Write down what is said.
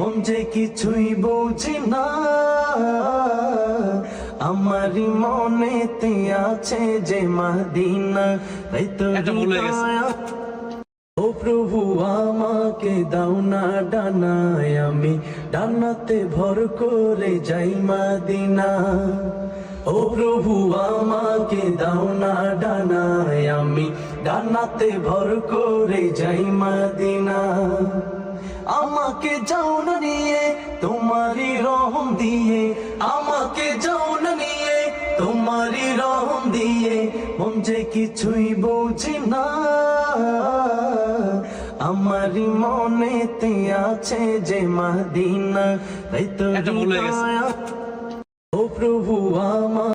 মন যে কিছুই বুঝি না আমারই মনেতে আছে যে মাদিনা তো। ও প্রভু আমাকে দাও না ডানায় আমি ডানাতে ভর করে যাই মাদিনা। ও প্রভু আমাকে দাও না ডানায় আমি ডানাতে ভর করে যাই মাদিনা। আমাকে যাও না নিয়ে তোমারই রহম দিয়ে। আমাকে যাও না নিয়ে তোমারই রহম দিয়ে। মন যে কিছুই বুঝি না আমারই মনেতে আছে যে মাদিনা। তাই তো। ও প্রভু আমার।